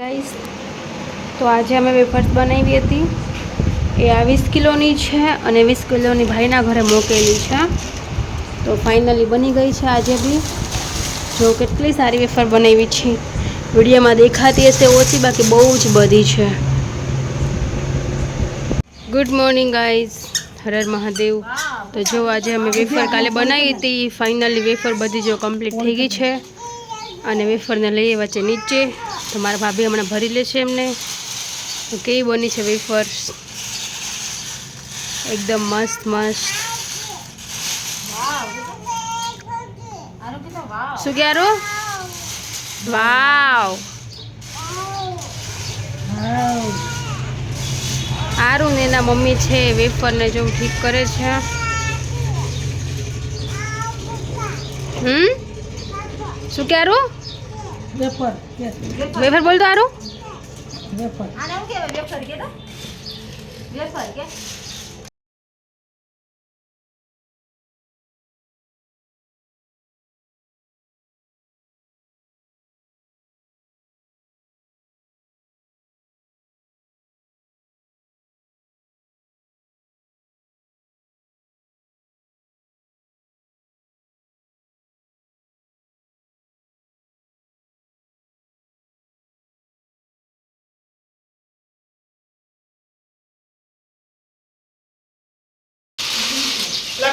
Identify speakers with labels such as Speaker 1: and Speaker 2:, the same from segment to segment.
Speaker 1: Guys તો આજે અમે વેફર્સ બનાવી હતી. એ આ વીસ કિલોની છે અને વીસ કિલોની ભાઈના ઘરે મોકેલી છે. તો ફાઇનલી બની ગઈ છે આજે બી. જો કેટલી સારી વેફર બનાવી છે. વિડીયોમાં દેખાતી હશે ઓછી, બાકી બહુ જ બધી છે. ગુડ મોર્નિંગ ગાઈઝ હરર મહાદેવ. તો જો આજે અમે વેફર કાલે બનાવી હતી. ફાઇનલી વેફર બધી જો કમ્પ્લીટ થઈ ગઈ છે. અને વેફરને લઈએ વચ્ચે નીચે. તો મારા ભાભી હમણાં ભરી લે છે એમને. કેવી બની છે વેફર્સ? એકદમ મસ્ત મસ્ત. શું ક્યારો વાવ. સારું ને એના મમ્મી છે વેફરને જો ઠીક કરે છે. હમ? શું ક્યારું
Speaker 2: વેફર
Speaker 1: વેફર બોલ તો આરો
Speaker 2: વેફર.
Speaker 3: આને હું કે વેફર કે તો? વેફર કે?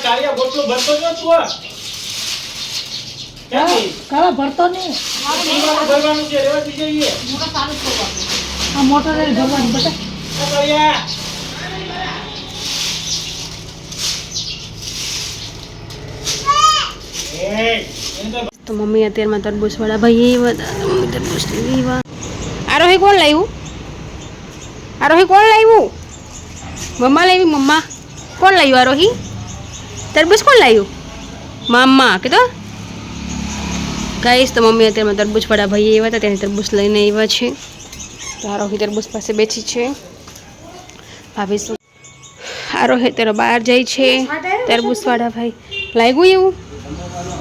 Speaker 4: કાળિયા ગોટલો ભરતો જ તું આ?
Speaker 2: કાળા ભરતો નહીં.
Speaker 4: ભરવાનું છે રેવા દીજે ઈએ.
Speaker 3: મોટો ચાલુ
Speaker 2: આ મોટર લઈને ભરવાની બેટા
Speaker 4: કાળિયા તો
Speaker 1: તો મમ્મી અત્યારમાં તરબૂચવાળા ભાઈ તરબૂચ આરોહી કોણ લાવ્યું? આરોહી કોણ લાવ્યું? મમ્મા લાવી મમ્મા. કોણ લાવ્યું આરોહી તરબૂચ કોણ લાવ્યું મામ્મા કીધો. ગાઈશ તો મમ્મી અત્યારમાં તરબૂચવાળા ભાઈ આવ્યા હતા તેને તરબૂચ લઈને આવ્યા છે. તો આરોહી તરબૂચ પાસે બેઠી છે. ભાભી શું? આરોહી ત્યારે બહાર જાય છે. તરબૂચવાળા ભાઈ લાગ્યું એવું?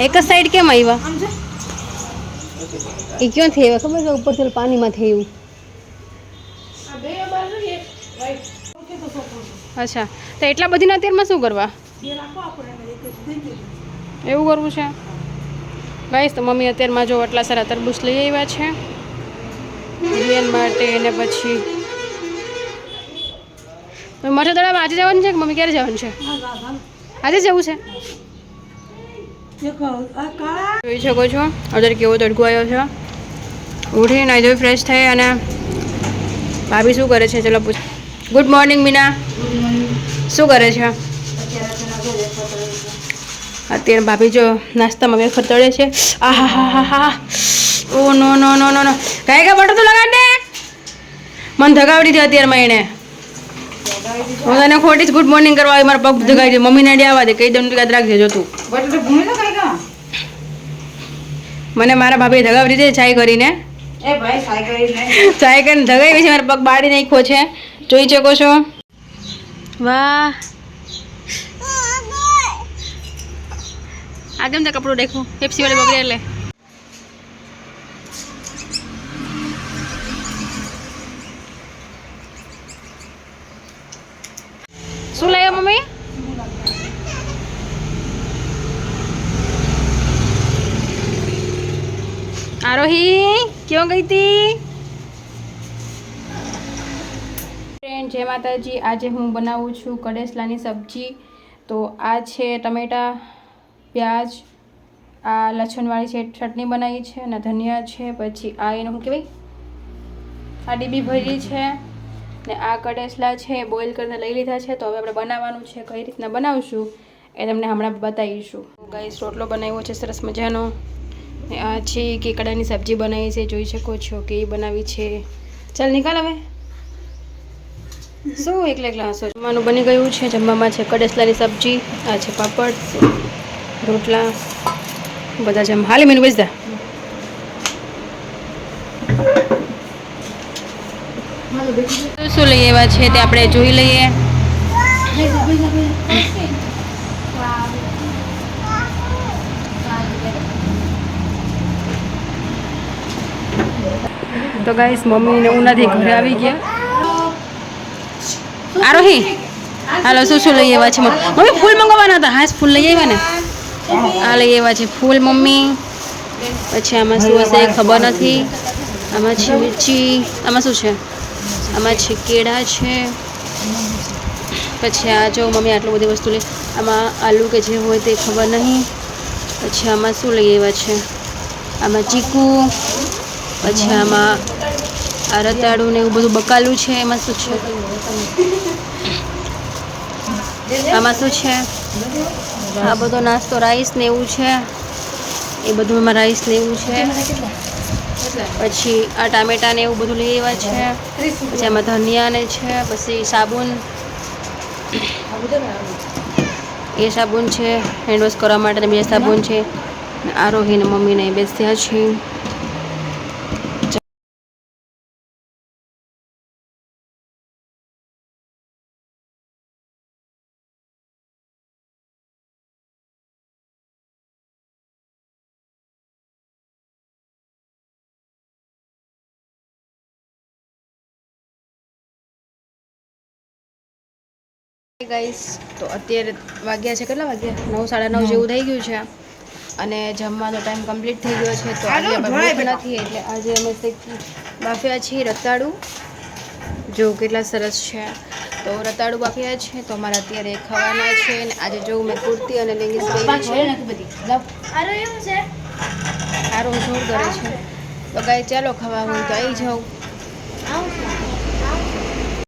Speaker 1: એક જ સાઈડ કેમ આવ્યા? એ ક્યાંથી આવ્યા? ખબર છે ઉપરથી પાણીમાં આવ્યું? અચ્છા તો એટલા બધીના અત્યારમાં શું કરવા? એવું કરવું છે? ગાઈશ તો મમ્મી અત્યારમાં જો આટલા સારા તરબૂચ લઈ આવ્યા છે. બેન માટે ને પછી. મરચા દડામાં આજે જવાનું છે કે મમ્મી ક્યારે જવાનું છે? આજે જવું છે. જોઈ શકો છો અત્યારે કેવો તડકો આવ્યો છે. ઉઠી નાઈ ધોઈ ફ્રેશ થઈ અને ભાભી શું કરે છે, ચલો પૂછ ગુડ મોર્નિંગ મીના. શું કરે છે? અત્યારે ભાભી જો નાસ્તામાં વેફર તળે છે. આ હા હા હા હા. ઓ નો નો નો નો નો. કાંઈ કાંઈ બટો તો લગાડ દે. મને ધગાવડી છે અત્યારમાં એણે હું તને ખોટી જ ગુડ મોર્નિંગ કરવા આવી મારા પગ ધગાવી દે. મમ્મીને ડે આવવા દે. કહી દઉં યાદ રાખજે જો તું. મને મારા ભાભીએ ધગાવડી દે ચાય કરીને. ચાય કરીને ધગાવી છે મારા પગ બાળી નાખ્યો છે. જોઈ શકો છો. વાહ. આ કેમ તે કપડું દેખું પેપ્સી વાળી બગડે એટલે શું લાવ્યા મમ્મી આરોહી ક્યાં ગઈ હતી ફ્રેન્ડ જય માતાજી આજે હું બનાવું છું કડેસલાની સબ્જી તો આ છે ટમેટા પ્યાજ, આ લસણવાળી છે, ચટણી બનાવી છે અને ધનિયા છે, પછી આ એનું શું કહેવાય? આ ડીબી ભરી છે ને આ કડેસલા છે બોઇલ કરીને લઈ લીધા છે. તો હવે આપણે બનાવવાનું છે, કઈ રીતના બનાવશું એ તમને હમણાં બતાવીશું. ગાઈસ રોટલો બનાવ્યો છે, સરસ મજાનો. ને આ છે કેકડાની સબ્જી બનાવી છે, જોઈ શકો છો કે એ બનાવી છે. ચાલ નિકાલ હવે. શું એકલા એકલા હસો? જમવાનું બની ગયું છે, જમવામાં છે કડેસલાની સબ્જી, આ છે પાપડ. રોટલા, બધા જેમ. હાલી, મેનુ, બસ દા શું લઈએ એવા છે તે આપણે જોઈ લઈએ. તો ગાઈસ, મમ્મી ને ઉનાથી ઘરે આવી ગયા. આરોહી હાલો, શું શું લઈ આવ્યા છે? મમ્મી, ફૂલ મંગાવવાના હતા. હા ફૂલ લઈ આવ્યા ને? આ લઈ આવ્યા છે ફૂલ મમ્મી, પછી આમાં શું હશે ખબર નથી. આમાં છે મિર્ચી, આમાં શું છે? આમાં છે કેળા છે. પછી આ જો મમ્મી આટલું બધી વસ્તુ લે આમાં આલુ કે જે હોય તે ખબર નહીં. પછી આમાં શું લઈ આવ્યા છે? આમાં ચીકુ, પછી આમાં આ રતાળું ને એવું બધું બકાલું છે, એમાં શું છે? આમાં શું છે? આ બધો નાસ્તો રાઈસ ને એવું છે. એ બધું એમાં રાઈસ ને એવું છે. પછી આ ટામેટા ને એવું બધું લઈ આવ્યા છે. પછી એમાં ધનિયા ને છે, પછી સાબુન. એ સાબુન છે. હેન્ડવોશ કરવા માટે બીજા સાબુન છે. આરોહીને મમ્મીને બેસ્યા છે ગાઈસ તો અત્યારે વાગ્યા છે કેટલા વાગ્યા? નવ સાડા નવ જેવું થઈ ગયું છે. અને જમવાનો ટાઈમ કમ્પ્લીટ થઈ ગયો છે તો આજે ભૂખ નથી એટલે આજે અમે શેકી બાફ્યા છીએ રતાળું. જો કેટલા સરસ છે. તો રતાળું બાફ્યા છે તો અમારે અત્યારે ખાવાના છે અને આજે જો મેં કુર્તી અને લેગીસ પહેરી છે. સારું જોર કરે છે. તો ગાઈ ચાલો ખાવા હું તો આવી જાઉં